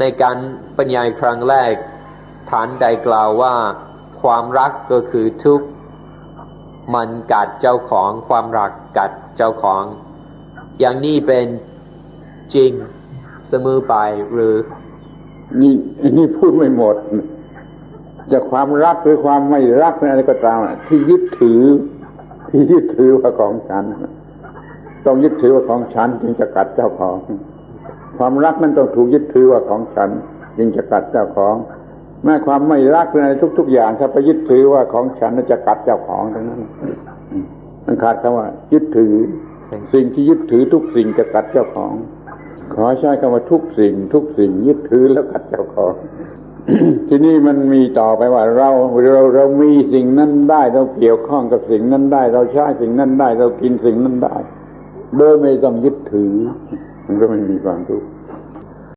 ในการบรรยายครั้งแรก ฐานใดกล่าวว่า ความรักก็คือทุกข์มันกัดเจ้าของความรักกัดเจ้าของ อย่างนี้เป็นจริงเสมอไปหรือ นี่นี่พูดไม่หมด จะความรักหรือความไม่รักอะไรก็ตามที่ยึดถือ ที่ยึดถือว่าของฉัน ต้องยึดถือว่าของฉัน จึงจะกัดเจ้าของ ความรักนั้นต้องถูกยึดถือว่าของฉันจึงจะกัดเจ้าของแม้ความไม่รักในทุก ๆ อย่างถ้าไปยึดถือว่าของฉันน่ะจะกัดเจ้าของทั้งนั้นมันขาดคำว่า ยึดถือ สิ่งที่ยึดถือทุกสิ่งจะกัดเจ้าของ ขอใช้คำว่าทุกสิ่ง ทุกสิ่ง ยึดถือแล้วกัดเจ้าของทีนี้มันมีต่อไปว่า เราเราเรามีสิ่งนั้นได้เราเกี่ยวข้องกับสิ่งนั้นได้ เราใช้สิ่งนั้นได้ เรากินสิ่งนั้นได้ โดยไม่ต้องยึดถือ มันก็ไม่มีความทุกข์